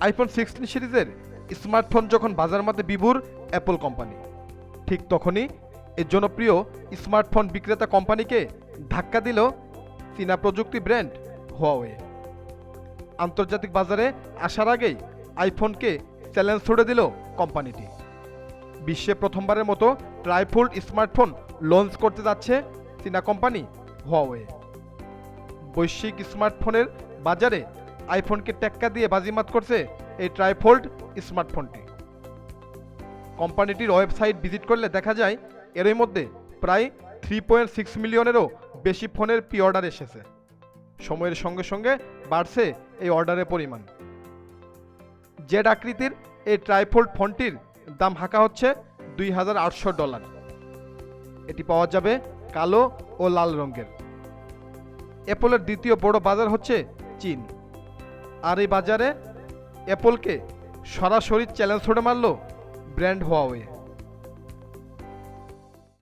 IPhone sixteen সিরিজের smartphone যখন বাজার মধ্যে বিভুর অ্যাপল কোম্পানি। ঠিক তখনই এই জনপ্রিয় স্মার্টফোন বিক্রেতা কোম্পানিকে ধাক্কা দিল চীনা প্রযুক্তি ব্র্যান্ড হুয়াওয়ে। আন্তর্জাতিক বাজারে আসার আগেই আইফোনকে চ্যালেঞ্জ ছুড়ে দিল কোম্পানিটি। বিশ্বে প্রথমবারের মতো ট্রাইফোল্ড স্মার্টফোন লঞ্চ করতে যাচ্ছে চীনা কোম্পানি হুয়াওয়ে। বৈশ্বিক স্মার্টফোনের বাজারে আইফোনকে টেক্কা দিয়ে বাজিমাত করছে এই ট্রাইফোল্ড স্মার্টফোনটি। কোম্পানিটির ওয়েবসাইট ভিজিট করলে দেখা যায়, এরই মধ্যে প্রায় থ্রি পয়েন্ট সিক্স মিলিয়নেরও বেশি ফোনের প্রি অর্ডার এসেছে। সময়ের সঙ্গে সঙ্গে বাড়ছে এই অর্ডারের পরিমাণ। জেড আকৃতির এই ট্রাইফোল্ড ফোনটির দাম হাঁকা হচ্ছে দুই হাজার আটশো ডলার। এটি পাওয়া যাবে কালো ও লাল রঙের। অ্যাপলের দ্বিতীয় বড় বাজার হচ্ছে চীন। আর এই বাজারে অ্যাপলকে সরাসরি চ্যালেঞ্জ ছড়ে মারল ব্র্যান্ড হওয়াওয়ে